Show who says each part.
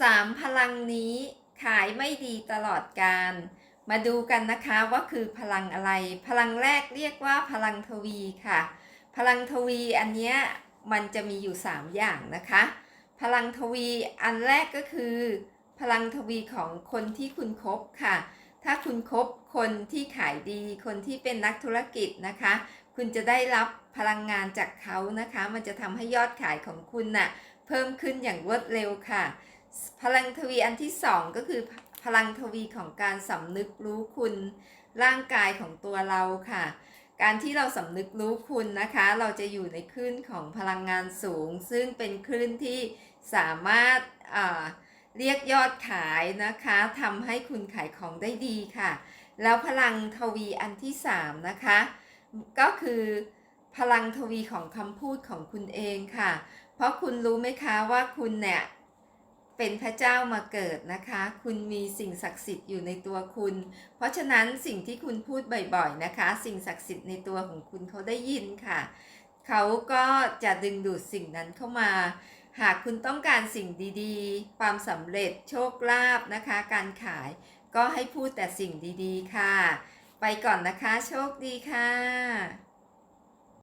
Speaker 1: สามพลังนี้ขายไม่ดีตลอดการ มาดูกันนะคะว่าคือพลังอะไร พลังแรกเรียกว่าพลังทวีค่ะ พลังทวีอันเนี้ยมันจะมีอยู่ 3 อย่างนะคะ พลังทวีอันแรกก็คือ พลังทวีของคนที่คุณคบค่ะ ถ้าคุณคบคนที่ขายดี คนที่เป็นนักธุรกิจนะคะ คุณจะได้รับพลังงานจากเขานะคะ มันจะทำให้ยอดขายของคุณน่ะเพิ่มขึ้นอย่างรวดเร็วค่ะ พลังทวีอันที่สองก็คือพลังทวีของการสำนึกรู้คุณร่างกายของตัวเราค่ะ การที่เราสำนึกรู้คุณนะคะ เราจะอยู่ในคลื่นของพลังงานสูง ซึ่งเป็นคลื่นที่สามารถเรียกยอดขายนะคะทำให้คุณขายของได้ดีค่ะ แล้วพลังทวีอันที่สามนะคะก็คือพลังทวีของคำพูดของคุณเองค่ะ เพราะคุณรู้ไหมคะว่าคุณเนี่ย เป็นพระเจ้ามาเกิดนะคะ คุณมีสิ่งศักดิ์สิทธิ์อยู่ในตัวคุณ เพราะฉะนั้นสิ่งที่คุณพูดบ่อยๆนะคะ สิ่งศักดิ์สิทธิ์ในตัวของคุณเขาได้ยินค่ะ เขาก็จะดึงดูดสิ่งนั้นเข้ามา หากคุณต้องการสิ่งดีๆ ความสำเร็จโชคลาภนะคะ การขายก็ให้พูดแต่สิ่งดีๆ ค่ะ ไปก่อนนะคะ โชคดีค่ะ